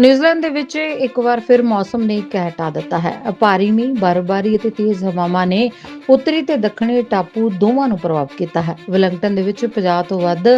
New Zealand ਦੇ ਵਿੱਚ ਇੱਕ ਵਾਰ ਫਿਰ ਮੌਸਮ ਨੇ ਕਹਿ ਹਟਾ ਦਿੱਤਾ ਹੈ। ਭਾਰੀ ਮੀਂਹ ਬਰਫ਼ਬਾਰੀ ਅਤੇ ਤੇਜ਼ ਹਵਾਵਾਂ ਨੇ ਉੱਤਰੀ ਤੇ ਦੱਖਣੀ ਟਾਪੂ ਦੋਵਾਂ ਨੂੰ ਪ੍ਰਭਾਵਿਤ ਕੀਤਾ ਹੈ। ਵੈਲਿੰਗਟਨ ਦੇ ਵਿੱਚ 50 ਤੋਂ ਵੱਧ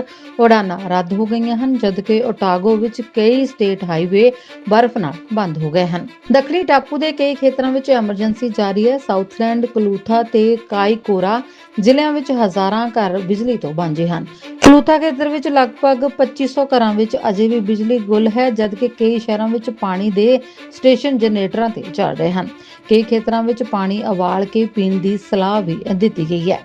ਉਡਾਨਾਂ ਰੱਦ ਹੋ ਗਈਆਂ ਹਨ, ਜਦਕਿ ਓਟਾਗੋ ਵਿੱਚ ਕਈ ਸਟੇਟ ਹਾਈਵੇ ਬਰਫ਼ ਨਾਲ ਬੰਦ ਹੋ ਗਏ ਹਨ। ਦੱਖਣੀ ਟਾਪੂ ਦੇ ਕਈ ਖੇਤਰਾਂ ਵਿੱਚ ਐਮਰਜੈਂਸੀ ਜਾਰੀ ਹੈ। ਸਾਊਥਲੈਂਡ, ਕਲੂਥਾ ਤੇ ਕਾਈਕੋਰਾ ਜ਼ਿਲ੍ਹਿਆਂ ਵਿੱਚ ਹਜ਼ਾਰਾਂ ਘਰ ਬਿਜਲੀ ਤੋਂ ਵਾਂਝੇ ਹਨ। ਕਲੂਥਾ ਖੇਤਰ ਵਿੱਚ ਲਗਭਗ 2500 ਘਰਾਂ ਵਿੱਚ ਅਜੇ ਵੀ ਬਿਜਲੀ ਗੁੱਲ ਹੈ, ਜਦਕਿ ਕਈ ਸ਼ਹਿਰਾਂ ਵਿੱਚ ਪਾਣੀ ਦੇ ਸਟੇਸ਼ਨ ਜਨਰੇਟਰਾਂ ਤੇ ਚੱਲ ਰਹੇ ਹਨ। ਕਈ ਖੇਤਰਾਂ ਵਿੱਚ ਪਾਣੀ ਉਬਾਲ ਕੇ ਪੀਣ ਦੀ ਸਲਾਹ ਵੀ ਦਿੱਤੀ ਗਈ ਹੈ।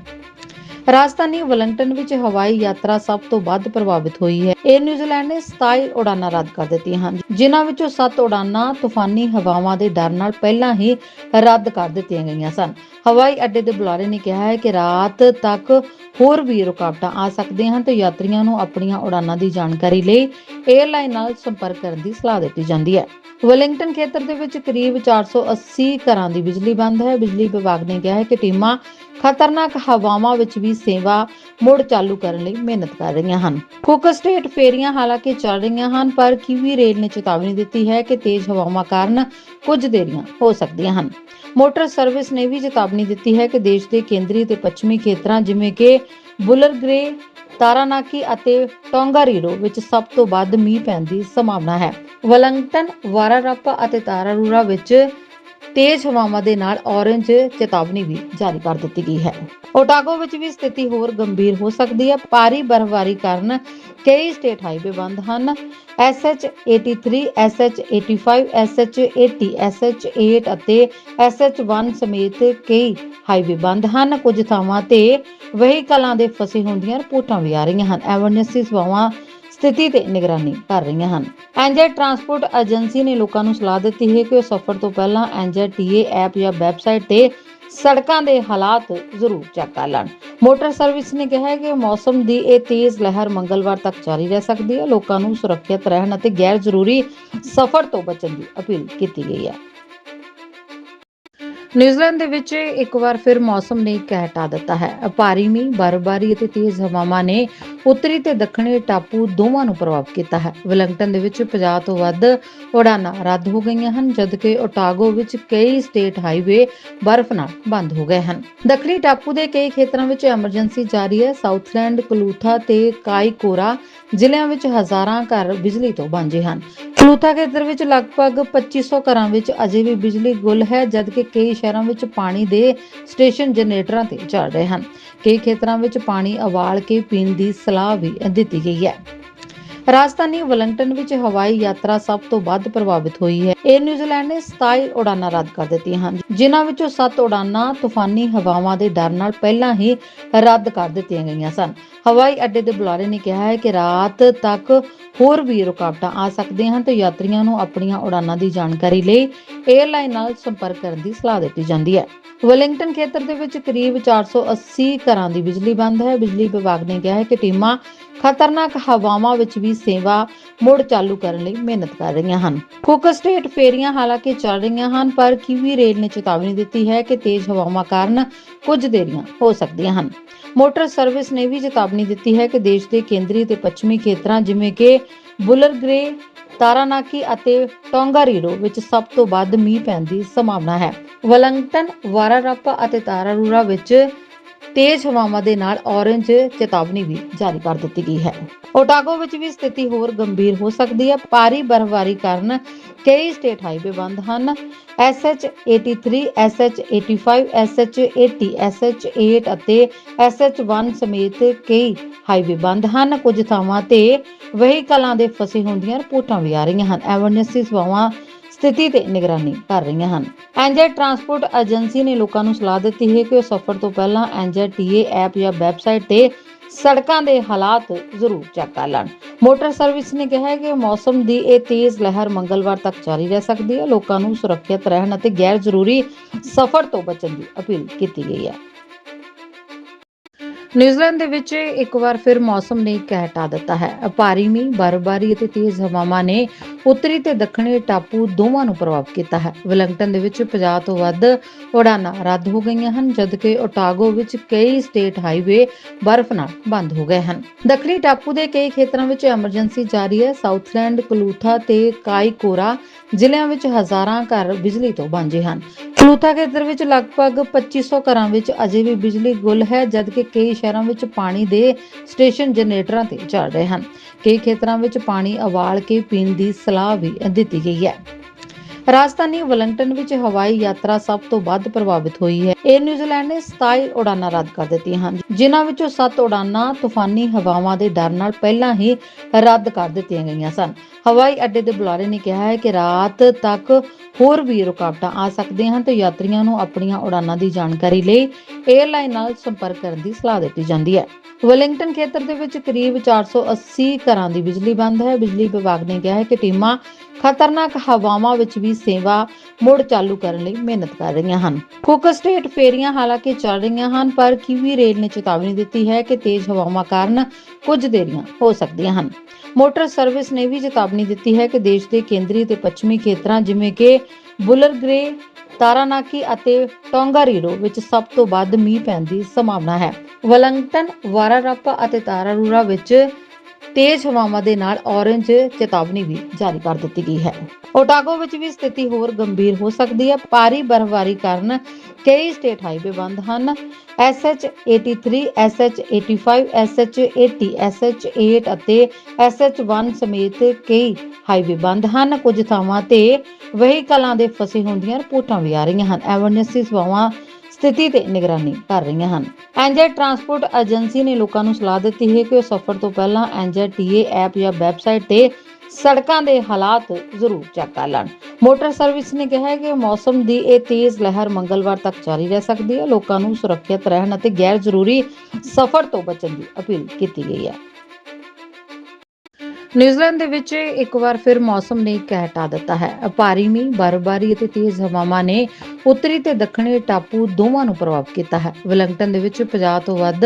ਰਾਜਧਾਨੀ ਵੈਲਿੰਗਟਨ ਵਿੱਚ ਹਵਾਈ ਯਾਤਰਾ ਸਭ ਤੋਂ ਵੱਧ ਪ੍ਰਭਾਵਿਤ ਹੋਈ ਹੈ। ਇਹ ਨਿਊਜ਼ੀਲੈਂਡ ਨੇ 27 ਉਡਾਨਾਂ ਰੱਦ ਕਰ ਦਿੱਤੀਆਂ ਹਨ, ਜਿਨ੍ਹਾਂ ਵਿੱਚੋਂ 7 ਉਡਾਨਾਂ ਤੂਫਾਨੀ ਹਵਾਵਾਂ ਦੇ ਡਰ ਨਾਲ ਪਹਿਲਾਂ ਹੀ ਰੱਦ ਕਰ ਦਿੱਤੀਆਂ ਗਈਆਂ ਸਨ। ਹਵਾਈ ਅੱਡੇ ਦੇ ਬੁਲਾਰੇ ਨੇ ਕਿਹਾ ਹੈ ਕਿ ਰਾਤ ਤੱਕ ਹੋਰ ਵੀ ਰੁਕਾਵਟਾਂ ਆ ਸਕਦੀਆਂ ਹਨ ਤੇ ਯਾਤਰੀਆਂ ਨੂੰ ਆਪਣੀਆਂ ਉਡਾਨਾਂ ਦੀ ਜਾਣਕਾਰੀ ਲਈ 에ਅਰਲਾਈਨ ਨਾਲ ਸੰਪਰਕ ਕਰਨ ਦੀ ਸਲਾਹ ਦਿੱਤੀ ਜਾਂਦੀ ਹੈ। ਵੈਲਿੰਗਟਨ ਖੇਤਰ ਦੇ ਵਿੱਚ ਕਰੀਬ 480 ਘਰਾਂ ਦੀ ਬਿਜਲੀ ਬੰਦ ਹੈ। ਬਿਜਲੀ ਵਿਭਾਗ ਨੇ ਕਿਹਾ ਹੈ ਕਿ ਟੀਮਾਂ ਖਤਰਨਾਕ ਹਵਾਵਾਂ ਵਿੱਚ ਵੀ ਸੇਵਾ ਮੁੜ ਚਾਲੂ ਕਰਨ ਲਈ ਮਿਹਨਤ ਕਰ ਰਹੀਆਂ ਹਨ। ਕੁੱਕ ਸਟੇਟ ਫੇਰੀਆਂ ਹਾਲਾਂਕਿ ਚੱਲ ਰਹੀਆਂ ਹਨ, ਪਰ ਕਿਵੀ ਰੇਲ ਨੇ ਚੇਤਾਵਨੀ ਦਿੱਤੀ ਹੈ ਕਿ ਤੇਜ਼ ਹਵਾਵਾਂ ਕਾਰਨ ਕੁਝ ਦੇਰੀਆਂ ਹੋ ਸਕਦੀਆਂ ਹਨ। ਮੋਟਰ ਸਰਵਿਸ ਨੇ ਵੀ ਚੇਤਾਵਨੀ ਦਿੱਤੀ ਹੈ ਕਿ ਦੇਸ਼ ਦੇ ਕੇਂਦਰੀ ਤੇ ਪੱਛਮੀ ਖੇਤਰਾਂ ਜਿਵੇਂ ਕਿ ਬੁਲਰਗ੍ਰੇ, ਤਾਰਾਨਾਕੀ ਅਤੇ ਟੋਂਗਾਰੀਰੋ ਵਿੱਚ ਸਭ ਤੋਂ ਵੱਧ ਮੀਂਹ ਪੈਣ ਦੀ ਸੰਭਾਵਨਾ ਹੈ। ਵਲੰਗਟਨ, ਵਾਰਾਰਪਾ ਅਤੇ ਤਾਰਾਰੂਰਾ ਵਿੱਚ ਤੇਜ਼ ਹਵਾਵਾਂ ਦੇ ਨਾਲ ਔਰੇਂਜ ਚੇਤਾਵਨੀ ਵੀ ਜਾਰੀ ਕਰ ਦਿੱਤੀ ਗਈ ਹੈ। ਓਟਾਗੋ ਵਿੱਚ ਵੀ ਸਥਿਤੀ ਹੋਰ ਗੰਭੀਰ ਹੋ ਸਕਦੀ ਹੈ। ਭਾਰੀ ਬਰਫ਼ਬਾਰੀ ਕਾਰਨ ਕਈ ਸਟੇਟ ਹਾਈਵੇ ਬੰਦ ਹਨ। SH83 SH85 SH80 SH8 ਅਤੇ SH1 ਸਮੇਤ ਕਈ ਹਾਈਵੇ ਬੰਦ ਹਨ। ਕੁਝ ਥਾਵਾਂ ਤੇ ਵਹੀਕਲਾਂ ਦੇ ਫਸੇ ਹੁੰਦੀਆਂ ਰਿਪੋਰਟਾਂ ਵੀ ਆ ਰਹੀਆਂ ਹਨ। ਐਮਰਜੈਂਸੀ ਸੇਵਾਵਾਂ ਸਥਿਤੀ ਤੇ ਨਿਗਰਾਨੀ ਕਰ ਰਹੀਆਂ ਹਨ। ਐਨਜੇ ਟਰਾਂਸਪੋਰਟ ਏਜੰਸੀ ਨੇ ਲੋਕਾਂ ਨੂੰ ਸਲਾਹ ਦਿੱਤੀ ਹੈ ਕਿ ਉਹ ਸਫ਼ਰ ਤੋਂ ਪਹਿਲਾਂ ਐਨਜੇ ਟੀਏ ਐਪ ਜਾਂ ਵੈਬਸਾਈਟ ਤੇ ਸੜਕਾਂ ਦੇ ਹਾਲਾਤ ਜ਼ਰੂਰ ਚੈੱਕ ਕਰ ਲੈਣ। ਮੋਟਰ ਸਰਵਿਸ ਨੇ ਕਿਹਾ ਹੈ ਕਿ ਮੌਸਮ ਦੀ ਇਹ ਤੇਜ਼ ਲਹਿਰ ਮੰਗਲਵਾਰ ਤੱਕ ਜਾਰੀ ਰਹਿ ਸਕਦੀ ਹੈ। ਲੋਕਾਂ ਨੂੰ ਸੁਰੱਖਿਅਤ ਰਹਿਣ ਅਤੇ ਗੈਰ ਜ਼ਰੂਰੀ ਸਫ਼ਰ ਤੋਂ ਬਚਣ ਦੀ ਅਪੀਲ ਕੀਤੀ ਗਈ ਹੈ। ਨਿਊਜ਼ੀਲੈਂਡ ਦੇ ਵਿੱਚ ਇੱਕ ਵਾਰ ਫਿਰ ਮੌਸਮ ਨੇ ਕਹਿ ਹਟਾ ਦਿੱਤਾ ਹੈ। ਭਾਰੀ ਮੀਂਹ, ਬਰਫ਼ਬਾਰੀ ਅਤੇ ਤੇਜ਼ ਹਵਾਵਾਂ ਨੇ ਉੱਤਰੀ ਤੇ ਦੱਖਣੀ ਟਾਪੂ ਦੋਵਾਂ ਨੂੰ ਪ੍ਰਭਾਵਿਤ ਕੀਤਾ ਹੈ। ਵੈਲਿੰਗਟਨ ਦੇ ਵਿੱਚ 50 ਤੋਂ ਵੱਧ ਉਡਾਨਾਂ ਰੱਦ ਹੋ ਗਈਆਂ ਹਨ, ਜਦਕਿ ਓਟਾਗੋ ਵਿੱਚ ਕਈ ਸਟੇਟ ਹਾਈਵੇ ਬਰਫ਼ ਨਾਲ ਬੰਦ ਹੋ ਗਏ ਹਨ। ਦੱਖਣੀ ਟਾਪੂ ਦੇ ਕਈ ਖੇਤਰਾਂ ਵਿੱਚ ਐਮਰਜੈਂਸੀ ਜਾਰੀ ਹੈ। ਸਾਊਥਲੈਂਡ, ਕਲੂਥਾ ਤੇ ਕਾਈਕੋਰਾ ਜ਼ਿਲ੍ਹਿਆਂ ਵਿੱਚ ਹਜ਼ਾਰਾਂ ਘਰ ਬਿਜਲੀ ਤੋਂ ਵਾਂਝੇ ਹਨ। ਕਲੂਥਾ ਖੇਤਰ ਵਿੱਚ ਲਗਭਗ 2500 ਘਰਾਂ ਵਿੱਚ ਅਜੇ ਵੀ ਬਿਜਲੀ ਗੁੱਲ ਹੈ, ਜਦਕਿ ਕਈ ਸ਼ਹਿਰਾਂ ਵਿੱਚ ਪਾਣੀ ਦੇ ਸਟੇਸ਼ਨ ਜਨਰੇਟਰਾਂ ਤੇ ਚੱਲ ਰਹੇ ਹਨ। ਕਈ ਖੇਤਰਾਂ ਵਿੱਚ ਪਾਣੀ ਉਬਾਲ ਕੇ ਪੀਣ ਦੀ ਸਲਾਹ ਵੀ ਦਿੱਤੀ ਗਈ ਹੈ। ਰਾਜਧਾਨੀ ਵੈਲਿੰਗਟਨ ਵਿੱਚ ਹਵਾਈ ਯਾਤਰਾ ਸਭ ਤੋਂ ਵੱਧ ਪ੍ਰਭਾਵਿਤ ਹੋਈ ਹੈ। ਇਹ ਨਿਊਜ਼ੀਲੈਂਡ ਨੇ 27 ਉਡਾਨਾਂ ਰੱਦ ਕਰ ਦਿੱਤੀਆਂ ਹਨ, ਜਿਨ੍ਹਾਂ ਵਿੱਚੋਂ 7 ਉਡਾਨਾਂ ਤੂਫਾਨੀ ਹਵਾਵਾਂ ਦੇ ਡਰ ਨਾਲ ਪਹਿਲਾਂ ਹੀ ਰੱਦ ਕਰ ਦਿੱਤੀਆਂ ਗਈਆਂ ਸਨ। ਹਵਾਈ ਅੱਡੇ ਦੇ ਬੁਲਾਰੇ ਨੇ ਕਿਹਾ ਹੈ ਕਿ ਰਾਤ ਤੱਕ ਹੋਰ ਵੀ ਰੁਕਾਵਟਾਂ ਆ ਸਕਦੀਆਂ ਹਨ ਤੇ ਯਾਤਰੀਆਂ ਨੂੰ ਆਪਣੀਆਂ ਉਡਾਨਾਂ ਦੀ ਜਾਣਕਾਰੀ ਲਈ 에ਅਰਲਾਈਨ ਨਾਲ ਸੰਪਰਕ ਕਰਨ ਦੀ ਸਲਾਹ ਦਿੱਤੀ ਜਾਂਦੀ ਹੈ। ਵੈਲਿੰਗਟਨ ਖੇਤਰ ਦੇ ਵਿੱਚ ਕਰੀਬ 480 ਘਰਾਂ ਦੀ ਬਿਜਲੀ ਬੰਦ ਹੈ। ਬਿਜਲੀ ਵਿਭਾਗ ਨੇ ਕਿਹਾ ਹੈ ਕਿ ਟੀਮਾਂ ਖਤਰਨਾਕ ਹਵਾਵਾਂ ਵਿੱਚ ਵੀ ਸੇਵਾ ਮੁੜ ਚਾਲੂ ਕਰਨ ਲਈ ਮਿਹਨਤ ਕਰ ਰਹੀਆਂ ਹਨ। ਕੁੱਕ ਸਟੇਟ ਫੇਰੀਆਂ ਹਾਲਾਂਕਿ ਚੱਲ ਰਹੀਆਂ ਹਨ, ਪਰ ਕਿਵੀ ਰੇਲ ਨੇ ਚੇਤਾਵਨੀ ਦਿੱਤੀ ਹੈ ਕਿ ਤੇਜ਼ ਹਵਾਵਾਂ ਕਾਰਨ ਕੁਝ ਦੇਰੀਆਂ ਹੋ ਸਕਦੀਆਂ ਹਨ। ਮੋਟਰ ਸਰਵਿਸ ਨੇ ਵੀ ਚੇਤਾਵਨੀ ਦਿੱਤੀ ਹੈ ਕਿ ਦੇਸ਼ ਦੇ ਕੇਂਦਰੀ ਤੇ ਪੱਛਮੀ ਖੇਤਰਾਂ ਜਿਵੇਂ ਕਿ ਬੁਲਰ ਗ੍ਰੇ ਤਾਰਾਨਾਕੀ ਅਤੇ ਟੋਂਗਾਰੀਰੋ ਵਿੱਚ ਸਭ ਤੋਂ ਵੱਧ ਮੀਂਹ ਪੈਣ ਦੀ ਸੰਭਾਵਨਾ ਹੈ। ਵਲੰਗਟਨ, ਵਾਰਾਰਪਾ ਅਤੇ ਤਾਰਾਰੂਰਾ ਵਿੱਚ ਤੇਜ਼ ਹਵਾਵਾਂ ਦੇ ਨਾਲ ਔਰੇਂਜ ਚੇਤਾਵਨੀ ਵੀ ਜਾਰੀ ਕਰ ਦਿੱਤੀ ਗਈ ਹੈ। ਓਟਾਗੋ ਵਿੱਚ ਵੀ ਸਥਿਤੀ ਹੋਰ ਗੰਭੀਰ ਹੋ ਸਕਦੀ ਹੈ। ਭਾਰੀ ਬਰਫ਼ਬਾਰੀ ਕਾਰਨ ਕਈ ਸਟੇਟ ਹਾਈਵੇ ਬੰਦ ਹਨ। SH83 SH85 SH80 SH8 ਅਤੇ SH1 ਸਮੇਤ ਕਈ ਹਾਈਵੇ ਬੰਦ ਹਨ। ਕੁਝ ਥਾਵਾਂ ਤੇ ਵਹੀਕਲਾਂ ਦੇ ਫਸੇ ਹੁੰਦੀਆਂ ਰਿਪੋਰਟਾਂ ਵੀ ਆ ਰਹੀਆਂ ਹਨ। ਐਮਰਜੈਂਸੀ ਸੇਵਾਵਾਂ ਸਥਿਤੀ ਤੇ ਨਿਗਰਾਨੀ ਕਰ ਰਹੀਆਂ ਹਨ। ਐਨਜੇ ਟਰਾਂਸਪੋਰਟ ਏਜੰਸੀ ਨੇ ਲੋਕਾਂ ਨੂੰ ਸਲਾਹ ਦਿੱਤੀ ਹੈ ਕਿ ਉਹ ਸਫ਼ਰ ਤੋਂ ਪਹਿਲਾਂ ਐਨਜੇ ਟੀਏ ਐਪ ਜਾਂ ਵੈਬਸਾਈਟ ਤੇ ਸੜਕਾਂ ਦੇ ਹਾਲਾਤ ਜ਼ਰੂਰ ਚੈੱਕ ਕਰ ਲੈਣ। ਮੋਟਰ ਸਰਵਿਸ ਨੇ ਕਿਹਾ ਹੈ ਕਿ ਮੌਸਮ ਦੀ ਇਹ ਤੇਜ਼ ਲਹਿਰ ਮੰਗਲਵਾਰ ਤੱਕ ਜਾਰੀ ਰਹਿ ਸਕਦੀ ਹੈ। ਲੋਕਾਂ ਨੂੰ ਸੁਰੱਖਿਅਤ ਰਹਿਣ ਅਤੇ ਗੈਰ ਜ਼ਰੂਰੀ ਸਫ਼ਰ ਤੋਂ ਬਚਣ ਦੀ ਅਪੀਲ ਕੀਤੀ ਗਈ ਹੈ। ਨਿਊਜ਼ੀਲੈਂਡ ਦੇ ਵਿੱਚ ਇੱਕ ਵਾਰ ਫਿਰ ਮੌਸਮ ਨੇ ਕਹਿ ਹਟਾ ਦਿੱਤਾ ਹੈ। ਭਾਰੀ ਮੀਂਹ, ਬਰਫ਼ਬਾਰੀ ਅਤੇ ਤੇਜ਼ ਹਵਾਵਾਂ ਨੇ ਉੱਤਰੀ ਤੇ ਦੱਖਣੀ ਟਾਪੂ ਦੋਵਾਂ ਨੂੰ ਪ੍ਰਭਾਵਿਤ ਕੀਤਾ ਹੈ। ਵੈਲਿੰਗਟਨ ਦੇ ਵਿੱਚ 50 ਤੋਂ ਵੱਧ ਉਡਾਨਾਂ ਰੱਦ ਹੋ ਗਈਆਂ ਹਨ, ਜਦਕਿ ਓਟਾਗੋ ਵਿੱਚ ਕਈ ਸਟੇਟ ਹਾਈਵੇ ਬਰਫ਼ ਨਾਲ ਬੰਦ ਹੋ ਗਏ ਹਨ। ਦੱਖਣੀ ਟਾਪੂ ਦੇ ਕਈ ਖੇਤਰਾਂ ਵਿੱਚ ਐਮਰਜੈਂਸੀ ਜਾਰੀ ਹੈ। ਸਾਊਥਲੈਂਡ, ਕਲੂਥਾ ਤੇ ਕਾਈਕੋਰਾ ਜ਼ਿਲ੍ਹਿਆਂ ਵਿੱਚ ਹਜ਼ਾਰਾਂ ਘਰ ਬਿਜਲੀ ਤੋਂ ਵਾਂਝੇ ਹਨ। ਕਲੂਥਾ ਖੇਤਰ ਵਿੱਚ ਲਗਭਗ 2500 ਘਰਾਂ ਵਿੱਚ ਅਜੇ ਵੀ ਬਿਜਲੀ ਗੁੱਲ ਹੈ, ਜਦਕਿ ਕਈ ਸ਼ਹਿਰਾਂ ਵਿੱਚ ਪਾਣੀ ਦੇ ਸਟੇਸ਼ਨ ਜਨਰੇਟਰਾਂ ਤੇ ਚੱਲ ਰਹੇ ਹਨ। ਕਈ ਖੇਤਰਾਂ ਵਿੱਚ ਪਾਣੀ ਉਬਾਲ ਕੇ ਪੀਣ ਦੀ ਸਲਾਹ ਵੀ ਦਿੱਤੀ ਗਈ ਹੈ। ਰਾਜਧਾਨੀ ਵੈਲਿੰਗਟਨ ਵਿੱਚ ਹਵਾਈ ਯਾਤਰਾ ਸਭ ਤੋਂ ਵੱਧ ਪ੍ਰਭਾਵਿਤ ਹੋਈ ਹੈ। 에ਅਰ ਨਿਊਜ਼ੀਲੈਂਡ ਨੇ 27 ਉਡਾਨਾਂ ਰੱਦ ਕਰ ਦਿੱਤੀਆਂ ਹਨ, ਜਿਨ੍ਹਾਂ ਵਿੱਚੋਂ 7 ਉਡਾਨਾਂ ਤੂਫਾਨੀ ਹਵਾਵਾਂ ਦੇ ਡਰ ਨਾਲ ਪਹਿਲਾਂ ਹੀ ਰੱਦ ਕਰ ਦਿੱਤੀਆਂ ਗਈਆਂ ਸਨ। ਹਵਾਈ ਅੱਡੇ ਦੇ ਬੁਲਾਰੇ ਨੇ ਕਿਹਾ ਹੈ ਕਿ ਰਾਤ ਤੱਕ ਹੋਰ ਵੀ ਰੁਕਾਵਟਾਂ ਆ ਸਕਦੀਆਂ ਹਨ ਤੇ ਯਾਤਰੀਆਂ ਨੂੰ ਆਪਣੀਆਂ ਉਡਾਨਾਂ ਦੀ ਜਾਣਕਾਰੀ ਲਈ 에ਅਰਲਾਈਨ ਨਾਲ ਸੰਪਰਕ ਕਰਨ ਦੀ ਸਲਾਹ ਦਿੱਤੀ ਜਾਂਦੀ ਹੈ। ਵੈਲਿੰਗਟਨ ਖੇਤਰ ਦੇ ਵਿੱਚ ਕਰੀਬ 480 ਘਰਾਂ ਦੀ ਬਿਜਲੀ ਬੰਦ ਹੈ। ਬਿਜਲੀ ਵਿਭਾਗ ਨੇ ਕਿਹਾ ਹੈ ਕਿ ਟੀਮਾਂ ਖਤਰਨਾਕ ਹਵਾਵਾਂ ਵਿੱਚ ਵੀ ਸੇਵਾ ਮੁੜ ਚਾਲੂ ਕਰਨ ਲਈ ਮਿਹਨਤ ਕਰ ਰਹੀਆਂ ਹਨ। ਕੁੱਕ ਸਟੇਟ ਫੇਰੀਆਂ ਹਾਲਾਂਕਿ ਚੱਲ ਰਹੀਆਂ ਹਨ, ਪਰ ਕਿਵੀ ਰੇਲ ਨੇ ਚੇਤਾਵਨੀ ਦਿੱਤੀ ਹੈ ਕਿ ਤੇਜ਼ ਹਵਾਵਾਂ ਕਾਰਨ ਕੁਝ ਦੇਰੀਆਂ ਹੋ ਸਕਦੀਆਂ ਹਨ। ਮੋਟਰ ਸਰਵਿਸ ਨੇ ਵੀ ਚੇਤਾਵਨੀ ਦਿੱਤੀ ਹੈ ਕਿ ਦੇਸ਼ ਦੇ ਕੇਂਦਰੀ ਤੇ ਪੱਛਮੀ ਖੇਤਰਾਂ ਜਿਵੇਂ ਕਿ ਬੁਲਰ ਗ੍ਰੇ ਤਾਰਾਨਾਕੀ ਅਤੇ ਟੋਂਗਾਰੀਰੋ ਵਿੱਚ ਸਭ ਤੋਂ ਵੱਧ ਮੀਂਹ ਪੈਣ ਦੀ ਸੰਭਾਵਨਾ ਹੈ। ਵਲੰਗਟਨ, ਵਾਰਾਰਾਪਾ ਅਤੇ ਤਾਰਾਰੂਰਾ ਵਿੱਚ ਤੇਜ਼ ਹਵਾਵਾਂ ਦੇ ਨਾਲ ਔਰੇਂਜ ਚੇਤਾਵਨੀ ਵੀ ਜਾਰੀ ਕਰ ਦਿੱਤੀ ਗਈ ਹੈ। ਓਟਾਗੋ ਵਿੱਚ ਵੀ ਸਥਿਤੀ ਹੋਰ ਗੰਭੀਰ ਹੋ ਸਕਦੀ ਹੈ। ਭਾਰੀ ਬਰਫ਼ਬਾਰੀ ਕਾਰਨ ਕਈ ਸਟੇਟ ਹਾਈਵੇ ਬੰਦ ਹਨ। SH83 SH85 SH80 SH8 ਅਤੇ SH1 ਸਮੇਤ ਕਈ ਹਾਈਵੇ ਬੰਦ ਹਨ। ਕੁਝ ਥਾਵਾਂ ਤੇ ਵਹੀਕਲਾਂ ਦੇ ਫਸੇ ਹੁੰਦੀਆਂ ਰਿਪੋਰਟਾਂ ਵੀ ਆ ਰਹੀਆਂ ਹਨ। ਐਮਰਜੈਂਸੀ ਸੇਵਾਵਾਂ ਸਥਿਤੀ ਤੇ ਨਿਗਰਾਨੀ ਕਰ ਰਹੀਆਂ ਹਨ। ਐਨਜੈਟ ਟਰਾਂਸਪੋਰਟ ਏਜੰਸੀ ਨੇ ਲੋਕਾਂ ਨੂੰ ਸਲਾਹ ਦਿੱਤੀ ਹੈ ਕਿ ਉਹ ਸਫ਼ਰ ਤੋਂ ਪਹਿਲਾਂ ਐਨਜੈਟ ਟੀਏ ਐਪ ਜਾਂ ਵੈਬਸਾਈਟ ਤੇ ਸੜਕਾਂ ਦੇ ਹਾਲਾਤ ਜ਼ਰੂਰ ਚੈੱਕ ਕਰ ਲੈਣ। ਮੋਟਰ ਸਰਵਿਸ ਨੇ ਕਿਹਾ ਹੈ ਕਿ ਮੌਸਮ ਦੀ ਇਹ ਤੇਜ਼ ਲਹਿਰ ਮੰਗਲਵਾਰ ਤੱਕ ਜਾਰੀ ਰਹਿ ਸਕਦੀ ਹੈ। ਲੋਕਾਂ ਨੂੰ ਸੁਰੱਖਿਅਤ ਰਹਿਣ ਅਤੇ ਗੈਰ ਜ਼ਰੂਰੀ ਸਫ਼ਰ ਤੋਂ ਬਚਣ ਦੀ ਅਪੀਲ ਕੀਤੀ ਗਈ ਹੈ। ਨਿਊਜ਼ੀਲੈਂਡ ਦੇ ਵਿੱਚ ਇੱਕ ਵਾਰ ਫਿਰ ਮੌਸਮ ਨੇ ਕਹਿ ਹਟਾ ਦਿੱਤਾ ਹੈ। ਭਾਰੀ ਮੀਂਹ, ਬਰਫ਼ਬਾਰੀ ਅਤੇ ਤੇਜ਼ ਹਵਾਵਾਂ ਨੇ ਉੱਤਰੀ ਤੇ ਦੱਖਣੀ ਟਾਪੂ ਦੋਵਾਂ ਨੂੰ ਪ੍ਰਭਾਵਿਤ ਕੀਤਾ ਹੈ। ਵੈਲਿੰਗਟਨ ਦੇ ਵਿੱਚ 50 ਤੋਂ ਵੱਧ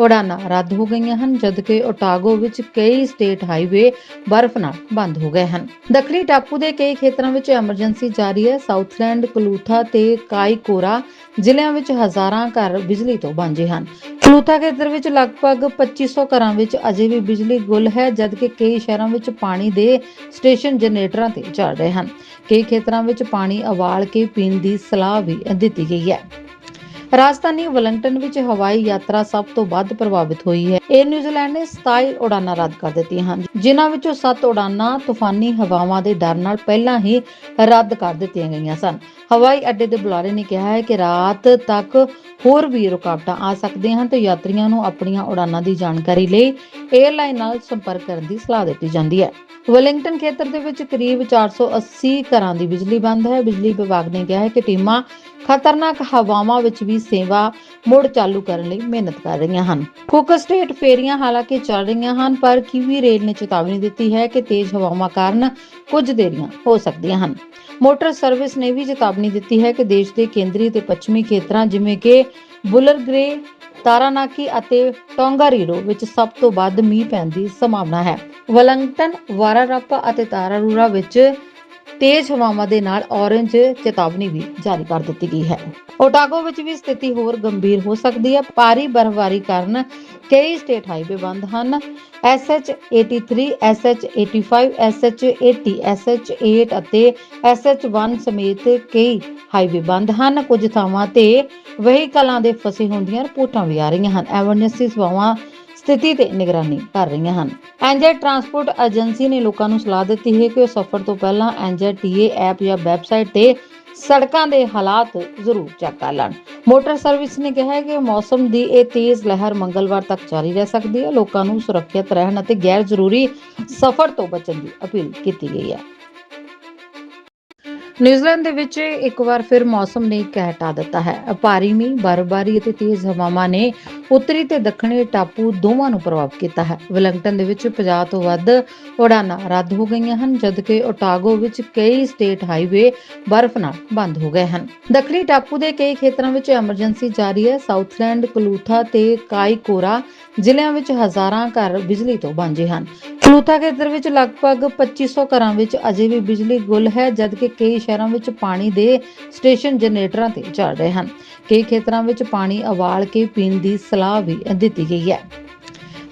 ਉਡਾਨਾਂ ਰੱਦ ਹੋ ਗਈਆਂ ਹਨ, ਜਦਕਿ ਓਟਾਗੋ ਵਿੱਚ ਕਈ ਸਟੇਟ ਹਾਈਵੇ ਬਰਫ਼ ਨਾਲ ਬੰਦ ਹੋ ਗਏ ਹਨ। ਦੱਖਣੀ ਟਾਪੂ ਦੇ ਕਈ ਖੇਤਰਾਂ ਵਿੱਚ ਐਮਰਜੈਂਸੀ ਜਾਰੀ ਹੈ। ਸਾਊਥਲੈਂਡ, ਕਲੂਥਾ ਤੇ ਕਾਈਕੋਰਾ ਜ਼ਿਲ੍ਹਿਆਂ ਵਿੱਚ ਹਜ਼ਾਰਾਂ ਘਰ ਬਿਜਲੀ ਤੋਂ ਵਾਂਝੇ ਹਨ। ਕਲੂਥਾ ਖੇਤਰ ਵਿੱਚ ਲਗਭਗ 2500 ਘਰਾਂ ਵਿੱਚ ਅਜੇ ਵੀ ਬਿਜਲੀ ਗੁੱਲ ਹੈ, ਜਦਕਿ ਕਈ ਸ਼ਹਿਰਾਂ ਵਿੱਚ ਪਾਣੀ ਦੇ ਸਟੇਸ਼ਨ ਜਨਰੇਟਰਾਂ ਤੇ ਚੱਲ ਰਹੇ ਹਨ। ਕਈ ਖੇਤਰਾਂ ਵਿੱਚ ਪਾਣੀ ਉਬਾਲ ਕੇ ਪੀਣ ਦੀ ਸਲਾਹ ਵੀ ਦਿੱਤੀ ਗਈ ਹੈ। ਰਾਜਧਾਨੀ ਵੈਲਿੰਗਟਨ ਵਿੱਚ ਹਵਾਈ ਯਾਤਰਾ ਸਭ ਤੋਂ ਵੱਧ ਪ੍ਰਭਾਵਿਤ ਹੋਈ ਹੈ। 에ਅਰ ਨਿਊਜ਼ੀਲੈਂਡ ਨੇ 27 ਉਡਾਨਾਂ ਰੱਦ ਕਰ ਦਿੱਤੀਆਂ ਹਨ, ਜਿਨ੍ਹਾਂ ਵਿੱਚੋਂ 7 ਉਡਾਨਾਂ ਤੂਫਾਨੀ ਹਵਾਵਾਂ ਦੇ ਡਰ ਨਾਲ ਪਹਿਲਾਂ ਹੀ ਰੱਦ ਕਰ ਦਿੱਤੀਆਂ ਗਈਆਂ ਸਨ। ਹਵਾਈ ਅੱਡੇ ਦੇ ਬੁਲਾਰੇ ਨੇ ਕਿਹਾ ਹੈ ਕਿ ਰਾਤ ਤੱਕ ਹੋਰ ਵੀ ਰੁਕਾਵਟਾਂ ਆ ਸਕਦੀਆਂ ਹਨ ਤੇ ਯਾਤਰੀਆਂ ਨੂੰ ਆਪਣੀਆਂ ਉਡਾਨਾਂ ਦੀ ਜਾਣਕਾਰੀ ਲਈ 에ਅਰਲਾਈਨ ਨਾਲ ਸੰਪਰਕ ਕਰਨ ਦੀ ਸਲਾਹ ਦਿੱਤੀ ਜਾਂਦੀ ਹੈ। ਵੈਲਿੰਗਟਨ ਖੇਤਰ ਦੇ ਵਿੱਚ ਕਰੀਬ 480 ਘਰਾਂ ਦੀ ਬਿਜਲੀ ਬੰਦ ਹੈ। ਬਿਜਲੀ ਵਿਭਾਗ ਨੇ ਕਿਹਾ ਹੈ ਕਿ ਟੀਮਾਂ ਖਤਰਨਾਕ ਹਵਾਵਾਂ ਵਿੱਚ ਵੀ ਸੇਵਾ ਮੁੜ ਚਾਲੂ ਕਰਨ ਲਈ ਮਿਹਨਤ ਕਰ ਰਹੀਆਂ ਹਨ। ਕੁੱਕ ਸਟੇਟ ਫੇਰੀਆਂ ਹਾਲਾਂਕਿ ਚੱਲ ਰਹੀਆਂ ਹਨ, ਪਰ ਕਿਵੀ ਰੇਲ ਨੇ ਚੇਤਾਵਨੀ ਦਿੱਤੀ ਹੈ ਕਿ ਤੇਜ਼ ਹਵਾਵਾਂ ਕਾਰਨ ਕੁਝ ਦੇਰੀਆਂ ਹੋ ਸਕਦੀਆਂ ਹਨ। ਮੋਟਰ ਸਰਵਿਸ ਨੇ ਵੀ ਚੇਤਾਵਨੀ ਦਿੱਤੀ ਹੈ ਕਿ ਦੇਸ਼ ਦੇ ਕੇਂਦਰੀ ਤੇ ਪੱਛਮੀ ਖੇਤਰਾਂ ਜਿਵੇਂ ਕਿ ਬੁਲਰ ਗ੍ਰੇ ਤਾਰਾਨਾਕੀ ਅਤੇ ਟੋਂਗਾਰੀਰੋ ਵਿੱਚ ਸਭ ਤੋਂ ਵੱਧ ਮੀਂਹ ਪੈਣ ਦੀ ਸੰਭਾਵਨਾ ਹੈ। ਵਲੰਗਟਨ, ਵਾਰਾਰਾਪਾ ਅਤੇ ਤਾਰਾਰੂਰਾ ਵਿੱਚ ਤੇਜ਼ ਹਵਾਵਾਂ ਦੇ ਨਾਲ ਔਰੇਂਜ ਚੇਤਾਵਨੀ ਵੀ ਜਾਰੀ ਕਰ ਦਿੱਤੀ ਗਈ ਹੈ। ਓਟਾਗੋ ਵਿੱਚ ਵੀ ਸਥਿਤੀ ਹੋਰ ਗੰਭੀਰ ਹੋ ਸਕਦੀ ਹੈ। ਭਾਰੀ ਬਰਫ਼ਬਾਰੀ ਕਾਰਨ ਕਈ ਸਟੇਟ ਹਾਈਵੇ ਬੰਦ ਹਨ। SH83 SH85 SH80 SH8 ਅਤੇ SH1 ਸਮੇਤ ਕਈ ਹਾਈਵੇ ਬੰਦ ਹਨ। ਕੁਝ ਥਾਵਾਂ ਤੇ ਵਹੀਕਲਾਂ ਦੇ ਫਸੇ ਹੁੰਦੀਆਂ ਰਿਪੋਰਟਾਂ ਵੀ ਆ ਰਹੀਆਂ ਹਨ। ਐਮਰਜੈਂਸੀ ਸੇਵਾਵਾਂ ਸਥਿਤੀ ਤੇ ਨਿਗਰਾਨੀ ਕਰ ਰਹੀਆਂ ਹਨ। ਐਨਜੈਟ ਟਰਾਂਸਪੋਰਟ ਏਜੰਸੀ ਨੇ ਲੋਕਾਂ ਨੂੰ ਸਲਾਹ ਦਿੱਤੀ ਹੈ ਕਿ ਉਹ ਸਫ਼ਰ ਤੋਂ ਪਹਿਲਾਂ ਐਨਜੈਟ ਟੀਏ ਐਪ ਜਾਂ ਵੈਬਸਾਈਟ ਤੇ ਸੜਕਾਂ ਦੇ ਹਾਲਾਤ ਜ਼ਰੂਰ ਚੈੱਕ ਕਰ ਲੈਣ। ਮੋਟਰ ਸਰਵਿਸ ਨੇ ਕਿਹਾ ਹੈ ਕਿ ਮੌਸਮ ਦੀ ਇਹ ਤੇਜ਼ ਲਹਿਰ ਮੰਗਲਵਾਰ ਤੱਕ ਜਾਰੀ ਰਹਿ ਸਕਦੀ ਹੈ। ਲੋਕਾਂ ਨੂੰ ਸੁਰੱਖਿਅਤ ਰਹਿਣ ਅਤੇ ਗੈਰ ਜ਼ਰੂਰੀ ਸਫ਼ਰ ਤੋਂ ਬਚਣ ਦੀ ਅਪੀਲ ਕੀਤੀ ਗਈ ਹੈ। ਨਿਊਜ਼ੀਲੈਂਡ ਦੇ ਵਿੱਚ ਇੱਕ ਵਾਰ ਫਿਰ ਮੌਸਮ ਨੇ ਕਹਿ ਹਟਾ ਦਿੱਤਾ ਹੈ। ਭਾਰੀ ਮੀਂਹ, ਬਰਫ਼ਬਾਰੀ ਅਤੇ ਤੇਜ਼ ਹਵਾਵਾਂ ਨੇ ਉੱਤਰੀ ਤੇ ਦੱਖਣੀ ਟਾਪੂ ਦੋਵਾਂ ਨੂੰ ਪ੍ਰਭਾਵਿਤ ਕੀਤਾ ਹੈ। ਵੈਲਿੰਗਟਨ ਦੇ ਵਿੱਚ 50 ਤੋਂ ਵੱਧ ਉਡਾਨਾਂ ਰੱਦ ਹੋ ਗਈਆਂ ਹਨ, ਜਦਕਿ ਓਟਾਗੋ ਵਿੱਚ ਕਈ ਸਟੇਟ ਹਾਈਵੇ ਬਰਫ਼ ਨਾਲ ਬੰਦ ਹੋ ਗਏ ਹਨ। ਦੱਖਣੀ ਟਾਪੂ ਦੇ ਕਈ ਖੇਤਰਾਂ ਵਿੱਚ ਐਮਰਜੈਂਸੀ ਜਾਰੀ ਹੈ। ਸਾਊਥਲੈਂਡ, ਕਲੂਥਾ ਤੇ ਕਾਈਕੋਰਾ ਜ਼ਿਲ੍ਹਿਆਂ ਵਿੱਚ ਹਜ਼ਾਰਾਂ ਘਰ ਬਿਜਲੀ ਤੋਂ ਵਾਂਝੇ ਹਨ। ਕਲੂਥਾ ਖੇਤਰ ਵਿੱਚ ਲਗਭਗ 2500 ਘਰਾਂ ਵਿੱਚ ਅਜੇ ਵੀ ਬਿਜਲੀ ਗੁੱਲ ਹੈ, ਜਦਕਿ ਕਈ ਸ਼ਹਿਰਾਂ ਵਿੱਚ ਪਾਣੀ ਦੇ ਸਟੇਸ਼ਨ ਜਨਰੇਟਰਾਂ ਤੇ ਚੱਲ ਰਹੇ ਹਨ। ਕਈ ਖੇਤਰਾਂ ਵਿੱਚ ਪਾਣੀ ਉਬਾਲ ਕੇ ਪੀਣ ਦੀ ਸਲਾਹ ਵੀ ਦਿੱਤੀ ਗਈ ਹੈ।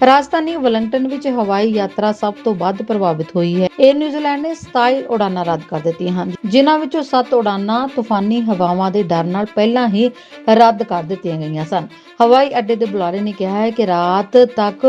ਰਾਜਧਾਨੀ ਵੈਲਿੰਗਟਨ ਵਿੱਚ ਹਵਾਈ ਯਾਤਰਾ ਸਭ ਤੋਂ ਵੱਧ ਪ੍ਰਭਾਵਿਤ ਹੋਈ ਹੈ। ਏਅਰ ਨਿਊਜ਼ੀਲੈਂਡ ਨੇ 27 ਉਡਾਨਾਂ ਰੱਦ ਕਰ ਦਿੱਤੀਆਂ ਹਨ, ਜਿਨ੍ਹਾਂ ਵਿੱਚੋਂ 7 ਉਡਾਨਾਂ ਤੂਫਾਨੀ ਹਵਾਵਾਂ ਦੇ ਡਰ ਨਾਲ ਪਹਿਲਾਂ ਹੀ ਰੱਦ ਕਰ ਦਿੱਤੀਆਂ ਗਈਆਂ ਸਨ। ਹਵਾਈ ਅੱਡੇ ਦੇ ਬੁਲਾਰੇ ਨੇ ਕਿਹਾ ਹੈ ਕਿ ਰਾਤ ਤੱਕ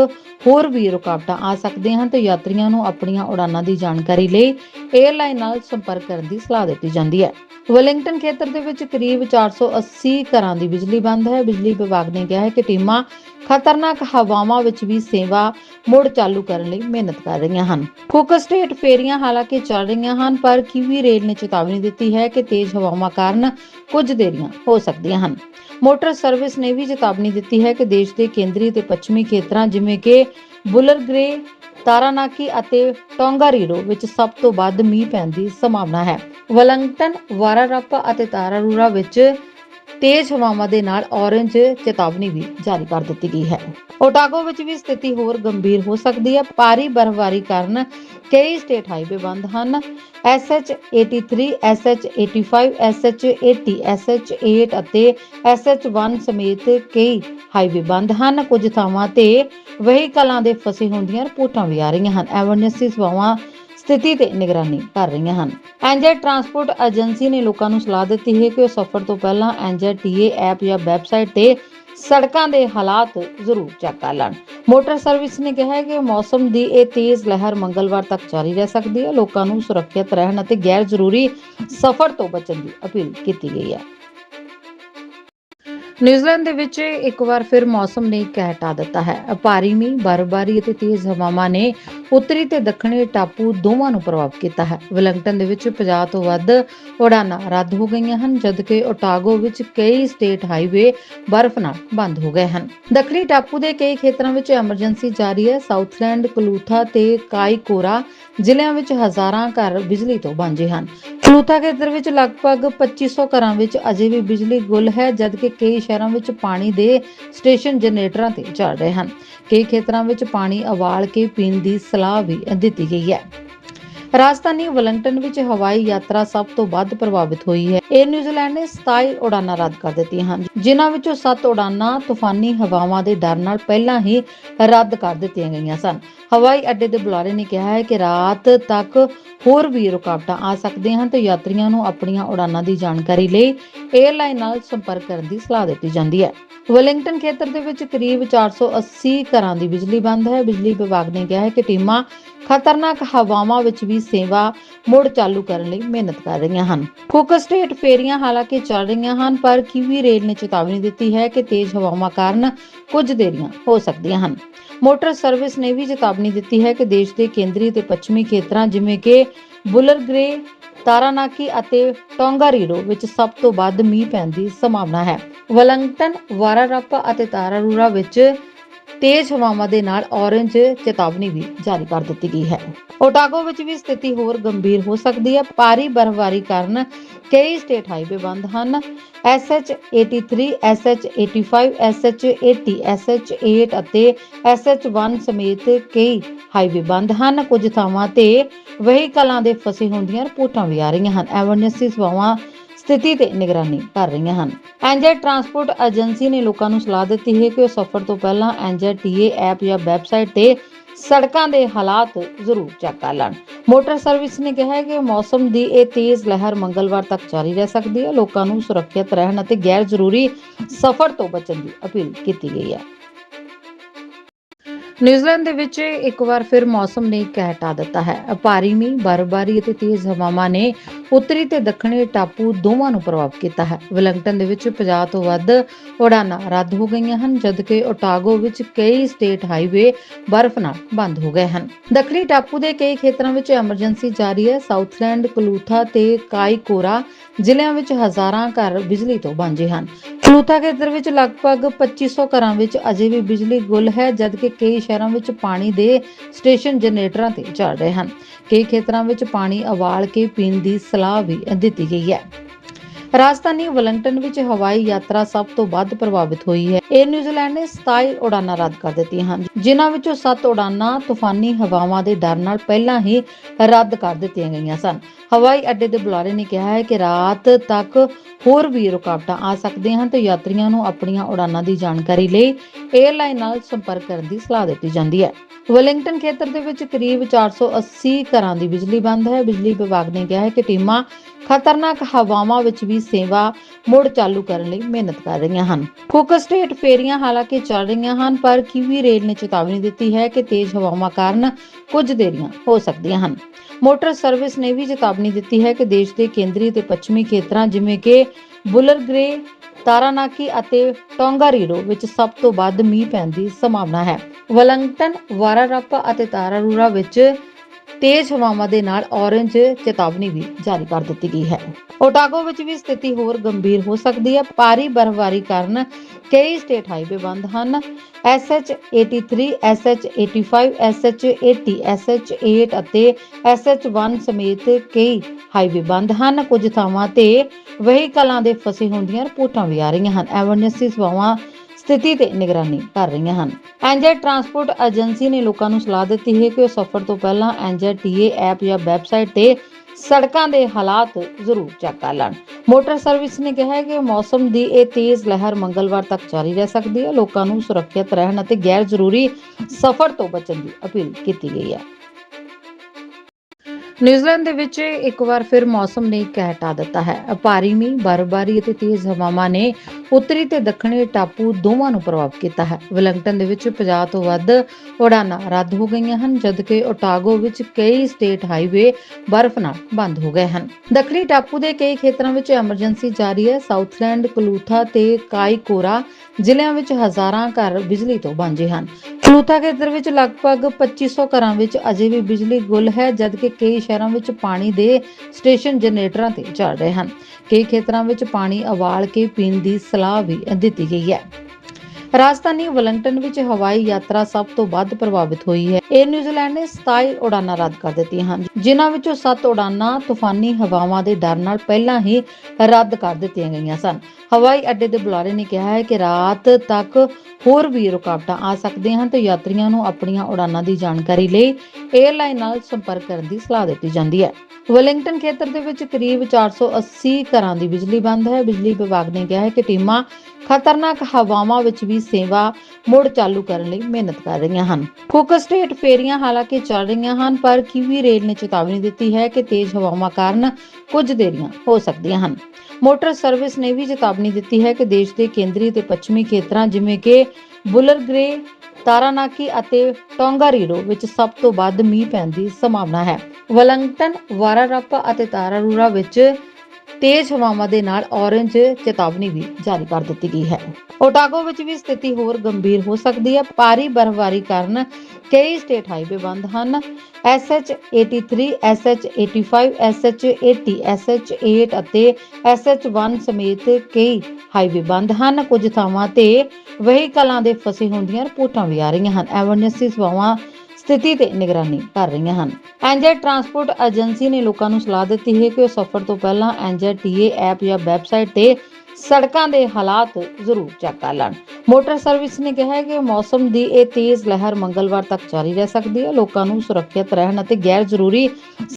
ਹੋਰ ਵੀ ਰੁਕਾਵਟਾਂ ਆ ਸਕਦੀਆਂ ਹਨ ਤੇ ਯਾਤਰੀਆਂ ਨੂੰ ਆਪਣੀਆਂ ਉਡਾਨਾਂ ਦੀ ਜਾਣਕਾਰੀ ਲਈ 에ਅਰਲਾਈਨ ਨਾਲ ਸੰਪਰਕ ਕਰਨ ਦੀ ਸਲਾਹ ਦਿੱਤੀ ਜਾਂਦੀ ਹੈ। ਵੈਲਿੰਗਟਨ ਖੇਤਰ ਦੇ ਵਿੱਚ ਕਰੀਬ 480 ਘਰਾਂ ਦੀ ਬਿਜਲੀ ਬੰਦ ਹੈ। ਬਿਜਲੀ ਵਿਭਾਗ ਨੇ ਕਿਹਾ ਹੈ ਕਿ ਟੀਮਾਂ ਖਤਰਨਾਕ ਹਵਾਵਾਂ ਵਿੱਚ ਵੀ ਸੇਵਾ ਮੁੜ ਚਾਲੂ ਕਰਨ ਲਈ ਮਿਹਨਤ ਕਰ ਰਹੀਆਂ ਹਨ। ਕੁੱਕ ਸਟੇਟ ਫੇਰੀਆਂ ਹਾਲਾਂਕਿ ਚੱਲ ਰਹੀਆਂ ਹਨ, ਪਰ ਕਿਵੀ ਰੇਲ ਨੇ ਚੇਤਾਵਨੀ ਦਿੱਤੀ ਹੈ ਕਿ ਤੇਜ਼ ਹਵਾਵਾਂ ਕਾਰਨ ਕੁਝ ਦੇਰੀਆਂ ਹੋ ਸਕਦੀਆਂ ਹਨ। ਮੋਟਰ ਸਰਵਿਸ ਨੇ ਵੀ ਚੇਤਾਵਨੀ ਦਿੱਤੀ ਹੈ ਕਿ ਦੇਸ਼ ਦੇ ਕੇਂਦਰੀ ਤੇ ਪੱਛਮੀ ਖੇਤਰਾਂ ਜਿਵੇਂ ਕਿ ਬੁਲਰ ਗ੍ਰੇ ਤਾਰਾਨਾਕੀ ਅਤੇ ਟੋਂਗਾਰੀਰੋ ਵਿੱਚ ਸਭ ਤੋਂ ਵੱਧ ਮੀਂਹ ਪੈਣ ਦੀ ਸੰਭਾਵਨਾ ਹੈ। ਵਲੰਗਟਨ, ਵਾਰਾਰਪਾ ਅਤੇ ਤਾਰਾਰੂਰਾ ਵਿੱਚ ਤੇਜ਼ ਹਵਾਵਾਂ ਦੇ ਨਾਲ ਔਰੇਂਜ ਚੇਤਾਵਨੀ ਵੀ ਜਾਰੀ ਕਰ ਦਿੱਤੀ ਗਈ ਹੈ। ਓਟਾਗੋ ਵਿੱਚ ਵੀ ਸਥਿਤੀ ਹੋਰ ਗੰਭੀਰ ਹੋ ਸਕਦੀ ਹੈ। ਭਾਰੀ ਬਰਫ਼ਬਾਰੀ ਕਾਰਨ ਕਈ ਸਟੇਟ ਹਾਈਵੇ ਬੰਦ ਹਨ। SH83 SH85 SH80 SH8 ਅਤੇ SH1 ਸਮੇਤ ਕਈ ਹਾਈਵੇ ਬੰਦ ਹਨ। ਕੁਝ ਥਾਵਾਂ ਤੇ ਵਹੀਕਲਾਂ ਦੇ ਫਸੇ ਹੋਣ ਦੀਆਂ ਰਿਪੋਰਟਾਂ ਵੀ ਆ ਰਹੀਆਂ ਹਨ। ਐਮਰਜੈਂਸੀ ਸੇਵਾਵਾਂ ਸਥਿਤੀ ਤੇ ਨਿਗਰਾਨੀ ਕਰ ਰਹੀਆਂ ਹਨ। ਐਨਜੈਟ ਟਰਾਂਸਪੋਰਟ ਏਜੰਸੀ ਨੇ ਲੋਕਾਂ ਨੂੰ ਸਲਾਹ ਦਿੱਤੀ ਹੈ ਕਿ ਉਹ ਸਫ਼ਰ ਤੋਂ ਪਹਿਲਾਂ ਐਨਜੈਟ ਟੀਏ ਐਪ ਜਾਂ ਵੈਬਸਾਈਟ ਤੇ ਸੜਕਾਂ ਦੇ ਹਾਲਾਤ ਜ਼ਰੂਰ ਚੈੱਕ ਕਰ ਲੈਣ। ਮੋਟਰ ਸਰਵਿਸ ਨੇ ਕਿਹਾ ਹੈ ਕਿ ਮੌਸਮ ਦੀ ਇਹ ਤੇਜ਼ ਲਹਿਰ ਮੰਗਲਵਾਰ ਤੱਕ ਜਾਰੀ ਰਹਿ ਸਕਦੀ ਹੈ। ਲੋਕਾਂ ਨੂੰ ਸੁਰੱਖਿਅਤ ਰਹਿਣ ਅਤੇ ਗੈਰ ਜ਼ਰੂਰੀ ਸਫ਼ਰ ਤੋਂ ਬਚਣ ਦੀ ਅਪੀਲ ਕੀਤੀ ਗਈ ਹੈ। ਨਿਊਜ਼ੀਲੈਂਡ ਦੇ ਵਿੱਚ ਇੱਕ ਵਾਰ ਫਿਰ ਮੌਸਮ ਨੇ ਕਹਿ ਹਟਾ ਦਿੱਤਾ ਹੈ। ਭਾਰੀ ਮੀਂਹ, ਬਰਫ਼ਬਾਰੀ ਅਤੇ ਤੇਜ਼ ਹਵਾਵਾਂ ਨੇ ਉੱਤਰੀ ਤੇ ਦੱਖਣੀ ਟਾਪੂ ਦੋਵਾਂ ਨੂੰ ਪ੍ਰਭਾਵਿਤ ਕੀਤਾ ਹੈ। ਵੈਲਿੰਗਟਨ ਦੇ ਵਿੱਚ 50 ਤੋਂ ਵੱਧ ਉਡਾਨਾਂ ਰੱਦ ਹੋ ਗਈਆਂ ਹਨ, ਜਦਕਿ ਓਟਾਗੋ ਵਿੱਚ ਕਈ ਸਟੇਟ ਹਾਈਵੇ ਬਰਫ਼ ਨਾਲ ਬੰਦ ਹੋ ਗਏ ਹਨ। ਦੱਖਣੀ ਟਾਪੂ ਦੇ ਕਈ ਖੇਤਰਾਂ ਵਿੱਚ ਐਮਰਜੈਂਸੀ ਜਾਰੀ ਹੈ। ਸਾਊਥਲੈਂਡ, ਕਲੂਥਾ ਤੇ ਕਾਈਕੋਰਾ ਜ਼ਿਲ੍ਹਿਆਂ ਵਿੱਚ ਹਜ਼ਾਰਾਂ ਘਰ ਬਿਜਲੀ ਤੋਂ ਵਾਂਝੇ ਹਨ। ਕਲੂਥਾ ਖੇਤਰ ਵਿੱਚ ਲਗਭਗ 2500 ਘਰਾਂ ਵਿੱਚ ਅਜੇ ਵੀ ਬਿਜਲੀ ਗੁੱਲ ਹੈ, ਜਦਕਿ ਕਈ ਸ਼ਹਿਰਾਂ ਵਿੱਚ ਪਾਣੀ ਦੇ ਸਟੇਸ਼ਨ ਜਨਰੇਟਰਾਂ ਤੇ ਚੱਲ ਰਹੇ ਹਨ। ਕਈ ਖੇਤਰਾਂ ਵਿੱਚ ਪਾਣੀ ਉਬਾਲ ਕੇ ਪੀਣ ਦੀ ਸਲਾਹ ਵੀ ਦਿੱਤੀ ਗਈ ਹੈ। ਰਾਜਧਾਨੀ ਵੈਲਿੰਗਟਨ ਵਿੱਚ ਹਵਾਈ ਯਾਤਰਾ ਸਭ ਤੋਂ ਵੱਧ ਪ੍ਰਭਾਵਿਤ ਹੋਈ ਹੈ। ਏਅਰ ਨਿਊਜ਼ੀਲੈਂਡ ਨੇ 27 ਉਡਾਨਾਂ ਰੱਦ ਕਰ ਦਿੱਤੀਆਂ ਹਨ, ਜਿਨ੍ਹਾਂ ਵਿੱਚੋਂ 7 ਉਡਾਨਾਂ ਤੂਫਾਨੀ ਹਵਾਵਾਂ ਦੇ ਡਰ ਨਾਲ ਪਹਿਲਾਂ ਹੀ ਰੱਦ ਕਰ ਦਿੱਤੀਆਂ ਗਈਆਂ ਸਨ। ਹਵਾਈ ਅੱਡੇ ਦੇ ਬੁਲਾਰੇ ਨੇ ਕਿਹਾ ਹੈ ਕਿ ਰਾਤ ਤੱਕ ਹੋਰ ਵੀ ਰੁਕਾਵਟਾਂ ਆ ਸਕਦੀਆਂ ਹਨ ਤੇ ਯਾਤਰੀਆਂ ਨੂੰ ਆਪਣੀਆਂ ਉਡਾਨਾਂ ਦੀ ਜਾਣਕਾਰੀ ਲਈ 에ਅਰਲਾਈਨ ਨਾਲ ਸੰਪਰਕ ਕਰਨ ਦੀ ਸਲਾਹ ਦਿੱਤੀ ਜਾਂਦੀ ਹੈ। ਵੈਲਿੰਗਟਨ ਖੇਤਰ ਦੇ ਵਿੱਚ ਕਰੀਬ 480 ਘਰਾਂ ਦੀ ਬਿਜਲੀ ਬੰਦ ਹੈ। ਬਿਜਲੀ ਵਿਭਾਗ ਨੇ ਕਿਹਾ ਹੈ ਕਿ ਟੀਮਾਂ ਖਤਰਨਾਕ ਹਵਾਵਾਂ ਵਿੱਚ ਵੀ ਸੇਵਾ ਮੁੜ ਚਾਲੂ ਕਰਨ ਲਈ ਮਿਹਨਤ ਕਰ ਰਹੀਆਂ ਹਨ। ਕੁੱਕ ਸਟੇਟ ਫੇਰੀਆਂ ਹਾਲਾਂਕਿ ਚੱਲ ਰਹੀਆਂ ਹਨ, ਪਰ ਕਿਵੀ ਰੇਲ ਨੇ ਚੇਤਾਵਨੀ ਦਿੱਤੀ ਹੈ ਕਿ ਤੇਜ਼ ਹਵਾਵਾਂ ਕਾਰਨ ਕੁਝ ਦੇਰੀਆਂ ਹੋ ਸਕਦੀਆਂ ਹਨ। ਮੋਟਰ ਸਰਵਿਸ ਨੇ ਵੀ ਚੇਤਾਵਨੀ ਦਿੱਤੀ ਹੈ ਕਿ ਦੇਸ਼ ਦੇ ਕੇਂਦਰੀ ਤੇ ਪੱਛਮੀ ਖੇਤਰਾਂ ਜਿਵੇਂ ਕਿ ਬੁਲਰ ਗ੍ਰੇ ਤਾਰਾਨਾਕੀ ਅਤੇ ਟੋਂਗਾਰੀਰੋ ਵਿੱਚ ਸਭ ਤੋਂ ਵੱਧ ਮੀਂਹ ਪੈਣ ਦੀ ਸੰਭਾਵਨਾ ਹੈ। ਵਲੰਗਟਨ, ਵਾਰਾਰਪਾ ਅਤੇ ਤਾਰਾਰੂਰਾ ਵਿੱਚ ਤੇਜ਼ ਹਵਾਵਾਂ ਦੇ ਨਾਲ ਔਰੇਂਜ ਚੇਤਾਵਨੀ ਵੀ ਜਾਰੀ ਕਰ ਦਿੱਤੀ ਗਈ ਹੈ। ਓਟਾਗੋ ਵਿੱਚ ਵੀ ਸਥਿਤੀ ਹੋਰ ਗੰਭੀਰ ਹੋ ਸਕਦੀ ਹੈ। ਭਾਰੀ ਬਰਫ਼ਬਾਰੀ ਕਾਰਨ ਕਈ ਸਟੇਟ ਹਾਈਵੇ ਬੰਦ ਹਨ। SH83 SH85 SH80 SH8 ਅਤੇ SH1 ਸਮੇਤ ਕਈ ਹਾਈਵੇ ਬੰਦ ਹਨ। ਕੁਝ ਥਾਵਾਂ ਤੇ ਵਹੀਕਲਾਂ ਦੇ ਫਸੇ ਹੋਣ ਦੀਆਂ ਰਿਪੋਰਟਾਂ ਵੀ ਆ ਰਹੀਆਂ ਹਨ। ਐਮਰਜੈਂਸੀ ਸੇਵਾਵਾਂ ਸਥਿਤੀ ਤੇ ਨਿਗਰਾਨੀ ਕਰ ਰਹੀਆਂ ਹਨ। ਐਨਜੈਟ ਟਰਾਂਸਪੋਰਟ ਏਜੰਸੀ ਨੇ ਲੋਕਾਂ ਨੂੰ ਸਲਾਹ ਦਿੱਤੀ ਹੈ ਕਿ ਉਹ ਸਫ਼ਰ ਤੋਂ ਪਹਿਲਾਂ ਐਨਜੈਟ ਟੀਏ ਐਪ ਜਾਂ ਵੈਬਸਾਈਟ ਤੇ ਸੜਕਾਂ ਦੇ ਹਾਲਾਤ ਜ਼ਰੂਰ ਚੈੱਕ ਕਰ ਲੈਣ। ਮੋਟਰ ਸਰਵਿਸ ਨੇ ਕਿਹਾ ਹੈ ਕਿ ਮੌਸਮ ਦੀ ਇਹ ਤੇਜ਼ ਲਹਿਰ ਮੰਗਲਵਾਰ ਤੱਕ ਜਾਰੀ ਰਹਿ ਸਕਦੀ ਹੈ। ਲੋਕਾਂ ਨੂੰ ਸੁਰੱਖਿਅਤ ਰਹਿਣ ਅਤੇ ਗੈਰ ਜ਼ਰੂਰੀ ਸਫ਼ਰ ਤੋਂ ਬਚਣ ਦੀ ਅਪੀਲ ਕੀਤੀ ਗਈ ਹੈ। ਨਿਊਜ਼ੀਲੈਂਡ ਦੇ ਵਿੱਚ ਇੱਕ ਵਾਰ ਫਿਰ ਮੌਸਮ ਨੇ ਕਹਿ ਹਟਾ ਦਿੱਤਾ ਹੈ। ਭਾਰੀ ਮੀਂਹ, ਬਰਫ਼ਬਾਰੀ ਅਤੇ ਤੇਜ਼ ਹਵਾਵਾਂ ਨੇ ਉੱਤਰੀ ਤੇ ਦੱਖਣੀ ਟਾਪੂ ਦੋਵਾਂ ਨੂੰ ਪ੍ਰਭਾਵਿਤ ਕੀਤਾ ਹੈ। ਵੈਲਿੰਗਟਨ ਦੇ ਵਿੱਚ 50 ਤੋਂ ਵੱਧ ਉਡਾਨਾਂ ਰੱਦ ਹੋ ਗਈਆਂ ਹਨ, ਜਦਕਿ ਓਟਾਗੋ ਵਿੱਚ ਕਈ ਸਟੇਟ ਹਾਈਵੇ ਬਰਫ਼ ਨਾਲ ਬੰਦ ਹੋ ਗਏ ਹਨ। ਦੱਖਣੀ ਟਾਪੂ ਦੇ ਕਈ ਖੇਤਰਾਂ ਵਿੱਚ ਐਮਰਜੈਂਸੀ ਜਾਰੀ ਹੈ। ਸਾਊਥਲੈਂਡ, ਕਲੂਥਾ ਤੇ ਕਾਈਕੋਰਾ ਜ਼ਿਲ੍ਹਿਆਂ ਵਿੱਚ ਹਜ਼ਾਰਾਂ ਘਰ ਬਿਜਲੀ ਤੋਂ ਵਾਂਝੇ ਹਨ। ਕਲੂਥਾ ਖੇਤਰ ਵਿੱਚ ਲਗਭਗ 2500 ਘਰਾਂ ਵਿੱਚ ਅਜੇ ਵੀ ਬਿਜਲੀ ਗੁੱਲ ਹੈ, ਜਦਕਿ ਕਈ ਸ਼ਹਿਰਾਂ ਵਿੱਚ ਪਾਣੀ ਦੇ ਸਟੇਸ਼ਨ ਜਨਰੇਟਰਾਂ ਤੇ ਚੱਲ ਰਹੇ ਹਨ। ਕਈ ਖੇਤਰਾਂ ਵਿੱਚ ਪਾਣੀ ਉਬਾਲ ਕੇ ਪੀਣ ਦੀ ਸਲਾਹ ਵੀ ਦਿੱਤੀ ਗਈ ਹੈ। ਰਾਜਧਾਨੀ ਵੈਲਿੰਗਟਨ ਵਿੱਚ ਹਵਾਈ ਯਾਤਰਾ ਸਭ ਤੋਂ ਵੱਧ ਪ੍ਰਭਾਵਿਤ ਹੋਈ ਹੈ। ਇਹ ਨਿਊਜ਼ੀਲੈਂਡ ਨੇ 27 ਉਡਾਨਾਂ ਰੱਦ ਕਰ ਦਿੱਤੀਆਂ ਹਨ, ਜਿਨ੍ਹਾਂ ਵਿੱਚੋਂ 7 ਉਡਾਨਾਂ ਤੂਫਾਨੀ ਹਵਾਵਾਂ ਦੇ ਡਰ ਨਾਲ ਪਹਿਲਾਂ ਹੀ ਰੱਦ ਕਰ ਦਿੱਤੀਆਂ ਗਈਆਂ ਸਨ। ਹਵਾਈ ਅੱਡੇ ਦੇ ਬੁਲਾਰੇ ਨੇ ਕਿਹਾ ਹੈ ਕਿ ਰਾਤ ਤੱਕ ਹੋਰ ਵੀ ਰੁਕਾਵਟਾਂ ਆ ਸਕਦੀਆਂ ਹਨ ਤੇ ਯਾਤਰੀਆਂ ਨੂੰ ਆਪਣੀਆਂ ਉਡਾਨਾਂ ਦੀ ਜਾਣਕਾਰੀ ਲਈ 에ਅਰਲਾਈਨ ਨਾਲ ਸੰਪਰਕ ਕਰਨ ਦੀ ਸਲਾਹ ਦਿੱਤੀ ਜਾਂਦੀ ਹੈ। ਵੈਲਿੰਗਟਨ ਖੇਤਰ ਦੇ ਵਿੱਚ ਕਰੀਬ 480 ਘਰਾਂ ਦੀ ਬਿਜਲੀ ਬੰਦ ਹੈ। ਬਿਜਲੀ ਵਿਭਾਗ ਨੇ ਕਿਹਾ ਹੈ ਕਿ ਟੀਮਾਂ ਖਤਰਨਾਕ ਹਵਾਵਾਂ ਵਿੱਚ ਵੀ ਸੇਵਾ ਮੁੜ ਚਾਲੂ ਕਰਨ ਲਈ ਮਿਹਨਤ ਕਰ ਰਹੀਆਂ ਹਨ। ਕੁੱਕ ਸਟੇਟ ਫੇਰੀਆਂ ਹਾਲਾਂਕਿ ਚੱਲ ਰਹੀਆਂ ਹਨ, ਪਰ ਕਿਵੀ ਰੇਲ ਨੇ ਚੇਤਾਵਨੀ ਦਿੱਤੀ ਹੈ ਕਿ ਤੇਜ਼ ਹਵਾਵਾਂ ਕਾਰਨ ਕੁਝ ਦੇਰੀਆਂ ਹੋ ਸਕਦੀਆਂ ਹਨ। ਮੋਟਰ ਸਰਵਿਸ ਨੇ ਵੀ ਚੇਤਾਵਨੀ ਦਿੱਤੀ ਹੈ ਕਿ ਦੇਸ਼ ਦੇ ਕੇਂਦਰੀ ਤੇ ਪੱਛਮੀ ਖੇਤਰਾਂ ਜਿਵੇਂ ਕਿ ਬੁਲਰ ਗ੍ਰੇ ਤਾਰਾਨਾਕੀ ਅਤੇ ਟੋਂਗਾਰੀਰੋ ਵਿੱਚ ਸਭ ਤੋਂ ਵੱਧ ਮੀਂਹ ਪੈਣ ਦੀ ਸੰਭਾਵਨਾ ਹੈ। ਵਲੰਗਟਨ, ਵਾਰਾਰਪਾ ਅਤੇ ਤਾਰਾਰੂਰਾ ਵਿੱਚ ਤੇਜ਼ ਹਵਾਵਾਂ ਦੇ ਨਾਲ ਔਰੇਂਜ ਚੇਤਾਵਨੀ ਵੀ ਜਾਰੀ ਕਰ ਦਿੱਤੀ ਗਈ ਹੈ। ਓਟਾਗੋ ਵਿੱਚ ਵੀ ਸਥਿਤੀ ਹੋਰ ਗੰਭੀਰ ਹੋ ਸਕਦੀ ਹੈ। ਭਾਰੀ ਬਰਫ਼ਬਾਰੀ ਕਾਰਨ ਕਈ ਸਟੇਟ ਹਾਈਵੇ ਬੰਦ ਹਨ। SH83 SH85 SH80 SH8 ਅਤੇ SH1 ਸਮੇਤ ਕਈ ਹਾਈਵੇ ਬੰਦ ਹਨ। ਕੁਝ ਥਾਵਾਂ ਤੇ ਵਹੀਕਲਾਂ ਦੇ ਫਸੇ ਹੁੰਦੀਆਂ ਰਿਪੋਰਟਾਂ ਵੀ ਆ ਰਹੀਆਂ ਹਨ। ਐਮਰਜੈਂਸੀ ਸੇਵਾਵਾਂ ਸਥਿਤੀ ਤੇ ਨਿਗਰਾਨੀ ਕਰ ਰਹੀਆਂ ਹਨ। ਐਨਜੈਟ ਟਰਾਂਸਪੋਰਟ ਏਜੰਸੀ ਨੇ ਲੋਕਾਂ ਨੂੰ ਸਲਾਹ ਦਿੱਤੀ ਹੈ ਕਿ ਉਹ ਸਫ਼ਰ ਤੋਂ ਪਹਿਲਾਂ ਐਨਜੈਟ ਟੀਏ ਐਪ ਜਾਂ ਵੈਬਸਾਈਟ ਤੇ ਸੜਕਾਂ ਦੇ ਹਾਲਾਤ ਜ਼ਰੂਰ ਚੈੱਕ ਕਰ ਲੈਣ। ਮੋਟਰ ਸਰਵਿਸ ਨੇ ਕਿਹਾ ਹੈ ਕਿ ਮੌਸਮ ਦੀ ਇਹ ਤੇਜ਼ ਲਹਿਰ ਮੰਗਲਵਾਰ ਤੱਕ ਜਾਰੀ ਰਹਿ ਸਕਦੀ ਹੈ। ਲੋਕਾਂ ਨੂੰ ਸੁਰੱਖਿਅਤ ਰਹਿਣ ਅਤੇ ਗੈਰ ਜ਼ਰੂਰੀ ਸਫ਼ਰ ਤੋਂ ਬਚਣ ਦੀ ਅਪੀਲ ਕੀਤੀ ਗਈ ਹੈ। ਨਿਊਜ਼ੀਲੈਂਡ ਦੇ ਵਿੱਚ ਇੱਕ ਵਾਰ ਫਿਰ ਮੌਸਮ ਨੇ ਕਹਿ ਹਟਾ ਦਿੱਤਾ ਹੈ। ਭਾਰੀ ਮੀਂਹ, ਬਰਫ਼ਬਾਰੀ ਅਤੇ ਤੇਜ਼ ਹਵਾਵਾਂ ਨੇ ਉੱਤਰੀ ਤੇ ਦੱਖਣੀ ਟਾਪੂ ਦੋਵਾਂ ਨੂੰ ਪ੍ਰਭਾਵਿਤ ਕੀਤਾ ਹੈ। ਵੈਲਿੰਗਟਨ ਦੇ ਵਿੱਚ 50 ਤੋਂ ਵੱਧ ਉਡਾਨਾਂ ਰੱਦ ਹੋ ਗਈਆਂ ਹਨ, ਜਦਕਿ ਓਟਾਗੋ ਵਿੱਚ ਕਈ ਸਟੇਟ ਹਾਈਵੇ ਬਰਫ਼ ਨਾਲ ਬੰਦ ਹੋ ਗਏ ਹਨ। ਦੱਖਣੀ ਟਾਪੂ ਦੇ ਕਈ ਖੇਤਰਾਂ ਵਿੱਚ ਐਮਰਜੈਂਸੀ ਜਾਰੀ ਹੈ। ਸਾਊਥਲੈਂਡ, ਕਲੂਥਾ ਤੇ ਕਾਈਕੋਰਾ ਜ਼ਿਲ੍ਹਿਆਂ ਵਿੱਚ ਹਜ਼ਾਰਾਂ ਘਰ ਬਿਜਲੀ ਤੋਂ ਵਾਂਝੇ ਹਨ। ਕਲੂਥਾ ਖੇਤਰ ਵਿੱਚ ਲਗਭਗ 2500 ਘਰਾਂ ਵਿੱਚ ਅਜੇ ਵੀ ਬਿਜਲੀ ਗੁੱਲ ਹੈ, ਜਦਕਿ ਕਈ ਸ਼ਹਿਰਾਂ ਵਿੱਚ ਪਾਣੀ ਦੇ ਸਟੇਸ਼ਨ ਜਨਰੇਟਰਾਂ ਤੇ ਚੱਲ ਰਹੇ ਹਨ। ਕਈ ਖੇਤਰਾਂ ਵਿੱਚ ਪਾਣੀ ਉਬਾਲ ਕੇ ਪੀਣ ਦੀ ਸਲਾਹ ਵੀ ਦਿੱਤੀ ਗਈ ਹੈ। ਰਾਜਧਾਨੀ ਵੈਲਿੰਗਟਨ ਵਿੱਚ ਹਵਾਈ ਯਾਤਰਾ ਸਭ ਤੋਂ ਵੱਧ ਪ੍ਰਭਾਵਿਤ ਹੋਈ ਹੈ। ਇਹ ਨਿਊਜ਼ੀਲੈਂਡ ਨੇ 27 ਉਡਾਨਾਂ ਰੱਦ ਕਰ ਦਿੱਤੀਆਂ ਹਨ, ਜਿਨ੍ਹਾਂ ਵਿੱਚੋਂ 7 ਉਡਾਨਾਂ ਤੂਫਾਨੀ ਹਵਾਵਾਂ ਦੇ ਡਰ ਨਾਲ ਪਹਿਲਾਂ ਹੀ ਰੱਦ ਕਰ ਦਿੱਤੀਆਂ ਗਈਆਂ ਸਨ। ਹਵਾਈ ਅੱਡੇ ਦੇ ਬੁਲਾਰੇ ਨੇ ਕਿਹਾ ਹੈ ਕਿ ਰਾਤ ਤੱਕ ਹੋਰ ਵੀ ਰੁਕਾਵਟਾਂ ਆ ਸਕਦੀਆਂ ਹਨ ਤੇ ਯਾਤਰੀਆਂ ਨੂੰ ਆਪਣੀਆਂ ਉਡਾਨਾਂ ਦੀ ਜਾਣਕਾਰੀ ਲਈ 에ਅਰਲਾਈਨ ਨਾਲ ਸੰਪਰਕ ਕਰਨ ਦੀ ਸਲਾਹ ਦਿੱਤੀ ਜਾਂਦੀ ਹੈ। ਵੈਲਿੰਗਟਨ ਖੇਤਰ ਦੇ ਵਿੱਚ ਕਰੀਬ 480 ਘਰਾਂ ਦੀ ਬਿਜਲੀ ਬੰਦ ਹੈ। ਬਿਜਲੀ ਵਿਭਾਗ ਨੇ ਕਿਹਾ ਹੈ ਕਿ ਟੀਮਾਂ ਖਤਰਨਾਕ ਹਵਾਵਾਂ ਵਿੱਚ ਵੀ ਸੇਵਾ ਮੁੜ ਚਾਲੂ ਕਰਨ ਲਈ ਮਿਹਨਤ ਕਰ ਰਹੀਆਂ ਹਨ। ਕੁੱਕ ਸਟੇਟ ਫੇਰੀਆਂ ਹਾਲਾਂਕਿ ਚੱਲ ਰਹੀਆਂ ਹਨ, ਪਰ ਕਿਵੀ ਰੇਲ ਨੇ ਚੇਤਾਵਨੀ ਦਿੱਤੀ ਹੈ ਕਿ ਤੇਜ਼ ਹਵਾਵਾਂ ਕਾਰਨ ਕੁਝ ਦੇਰੀਆਂ ਹੋ ਸਕਦੀਆਂ ਹਨ। ਮੋਟਰ ਸਰਵਿਸ ਨੇ ਵੀ ਚੇਤਾਵਨੀ ਦਿੱਤੀ ਹੈ ਕਿ ਦੇਸ਼ ਦੇ ਕੇਂਦਰੀ ਤੇ ਪੱਛਮੀ ਖੇਤਰਾਂ ਜਿਵੇਂ ਕਿ ਬੁਲਰ ਗ੍ਰੇ ਤਾਰਾਨਾਕੀ ਅਤੇ ਟੋਂਗਾਰੀਰੋ ਵਿੱਚ ਸਭ ਤੋਂ ਵੱਧ ਮੀਂਹ ਪੈਣ ਦੀ ਸੰਭਾਵਨਾ ਹੈ। ਵਲੰਗਟਨ, ਵਾਰਾਰਪਾ ਅਤੇ ਤਾਰਾਰੂਰਾ ਵਿੱਚ ਤੇਜ਼ ਹਵਾਵਾਂ ਦੇ ਨਾਲ ਔਰੇਂਜ ਚੇਤਾਵਨੀ ਵੀ ਜਾਰੀ ਕਰ ਦਿੱਤੀ ਗਈ ਹੈ। ਓਟਾਗੋ ਵਿੱਚ ਵੀ ਸਥਿਤੀ ਹੋਰ ਗੰਭੀਰ ਹੋ ਸਕਦੀ ਹੈ। ਭਾਰੀ ਬਰਫ਼ਬਾਰੀ ਕਾਰਨ ਕਈ ਸਟੇਟ ਹਾਈਵੇ ਬੰਦ ਹਨ। SH83 SH85 SH80 SH8 ਅਤੇ SH1 ਸਮੇਤ ਕਈ ਹਾਈਵੇ ਬੰਦ ਹਨ। ਕੁਝ ਥਾਵਾਂ ਤੇ ਵਹੀਕਲਾਂ ਦੇ ਫਸੇ ਹੁੰਦੀਆਂ ਰਿਪੋਰਟਾਂ ਵੀ ਆ ਰਹੀਆਂ ਹਨ। ਐਮਰਜੈਂਸੀ ਸੇਵਾਵਾਂ ਸਥਿਤੀ ਤੇ ਨਿਗਰਾਨੀ ਕਰ ਰਹੀਆਂ ਹਨ। ਐਨਜੈਟ ਟਰਾਂਸਪੋਰਟ ਏਜੰਸੀ ਨੇ ਲੋਕਾਂ ਨੂੰ ਸਲਾਹ ਦਿੱਤੀ ਹੈ ਕਿ ਉਹ ਸਫ਼ਰ ਤੋਂ ਪਹਿਲਾਂ ਐਨਜੈਟ ਟੀਏ ਐਪ ਜਾਂ ਵੈਬਸਾਈਟ ਤੇ ਸੜਕਾਂ ਦੇ ਹਾਲਾਤ ਜ਼ਰੂਰ ਚੈੱਕ ਕਰ ਲੈਣ। ਮੋਟਰ ਸਰਵਿਸ ਨੇ ਕਿਹਾ ਹੈ ਕਿ ਮੌਸਮ ਦੀ ਇਹ ਤੇਜ਼ ਲਹਿਰ ਮੰਗਲਵਾਰ ਤੱਕ ਜਾਰੀ ਰਹਿ ਸਕਦੀ ਹੈ। ਲੋਕਾਂ ਨੂੰ ਸੁਰੱਖਿਅਤ ਰਹਿਣ ਅਤੇ ਗੈਰ ਜ਼ਰੂਰੀ